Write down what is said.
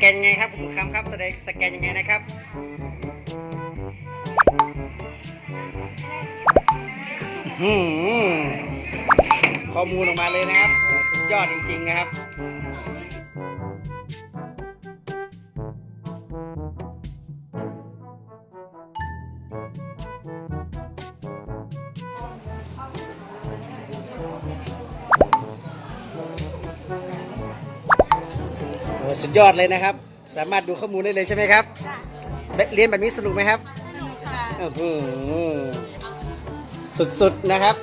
แกนยังไงครับคุณคำครับแสดงสแกนยังไงนะครับข้อมูลออกมาเลยนะครับ สุดยอดจริง ๆ นะครับ สุดยอดเลยนะครับ สามารถดูข้อมูลได้เลยใช่ไหมครับ เรียนแบบนี้สนุกไหมครับค่ะอื้อหือสุดๆนะครับ